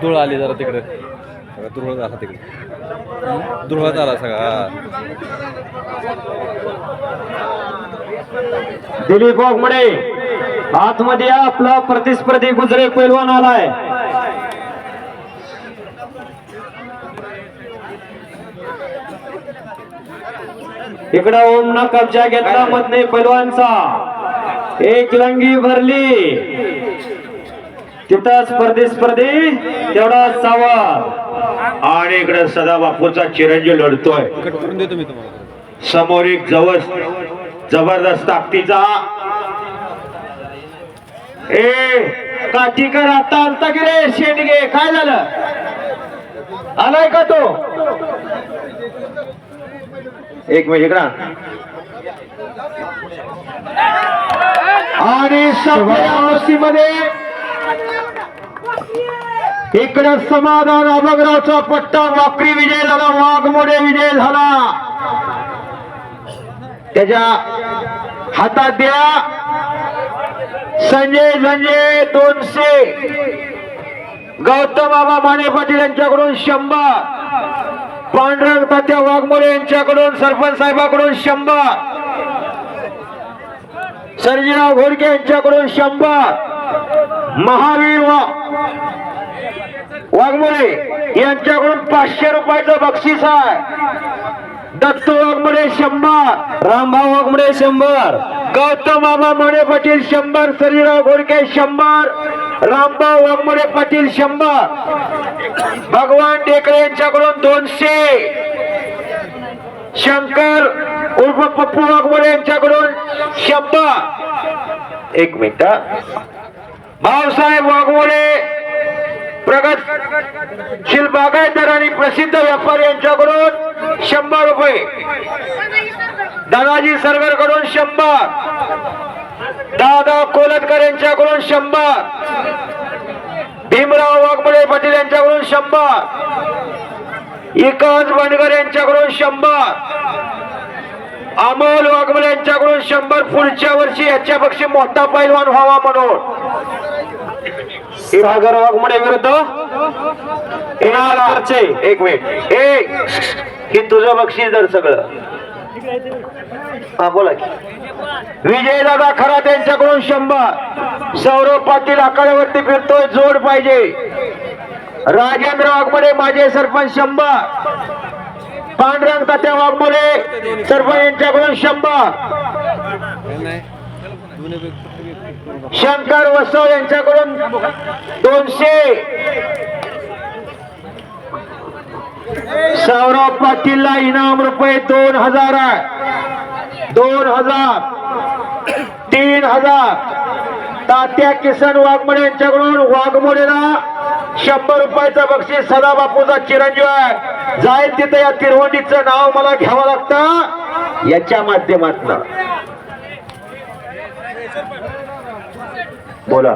धुळ आली जरा तिकडे. सगळा धुरळ झाला तिकडे. धुरळ झाला सगळा दिलीप वाघमडे आतमध्ये आपला प्रतिस्पर्धी गुजरे पैलवान आलाय. इकडं ओम न कब्जा घेतला मधने पैलवानचा. एक लंगी भरली. तिथं स्पर्धे स्पर्धे. तेवढा सावा आणि इकडे सदा बापूचा चिरंजीव लढतोय. समोर एक जवळ जबरदस्त ताकदीचा ए काठीकर आता आलता की रे शेंडगे. काय झालं? आलाय का तो? एक मिनिट इकडं आणि. मध्ये इकडे समाधान अभगरावचा पट्टा वाकरी विजय झाला वाघमोडे विजय झाला. त्याच्या हातात द्या. संजय संजय दोनशे. गौतम बाबा माने पाटील यांच्याकडून शंभर. पांढरंग तात्या वाघमोडे यांच्याकडून सरपंच साहेबाकडून शंभर. सर्जीराव घोडके यांच्याकडून शंभर. महावीर वा यांच्याकडून पाचशे रुपयाचं बक्षीस आहे. दत्त वाघमोडे शंभर रामभाऊ वाघमोडे शंभर गौतम बाबा मोडे पाटील शंभर सरीराव घोडके शंभर रामभाऊ वाघमोडे पाटील शंभर. भगवान टेकळे यांच्याकडून दोनशे. शंकर उर्फ पप्पू वाघमोडे यांच्याकडून शंभर. एक मिनिट. भाऊसाहेब वाघमोडे प्रगतशील बागायतदार आणि प्रसिद्ध व्यापारी यांच्याकडून शंभर रुपये. दादाजी सरगरकडून शंभर. दादा कोलतकर यांच्याकडून शंभर. भीमराव वाघमोडे पाटील यांच्याकडून शंभर. विकास बनगर यांच्याकडून शंभर. अमोल वाघमोडे यांच्याकडून शंभर. पुढच्या वर्षी याच्यापेक्षा मोठा पैलवान व्हावा म्हणून. सागर वाघमोडे विरुद्ध इनामदारचे. एक मिनिट. ए हे तुझं बक्षीस दर सगळं. हा बोला की. विजय दादा खरा त्यांच्याकडून शंभर. सौरभ पाटील आकड्यावरती फिरतोय जोड पाहिजे. राजेंद्र वाघमोडे माझे सरपंच शंभर. पांडुरंग तात्या वाघमोडे सरपंच यांच्याकडून शंभर. शंकर वसव यांच्याकडून दोनशे सौरभ पाटीलला इनाम रुपये दोन हजार आहे दोन हजार तीन हजार. तात्या किसन वाघमोडे यांच्याकडून वाघमोडेला शंभर रुपयाचा बक्षीस सदाबापूचा चिरंजीव आहे जाईल तिथे या तिरवंडीचं नाव मला घ्यावं लागतं. याच्या माध्यमातनं. बोला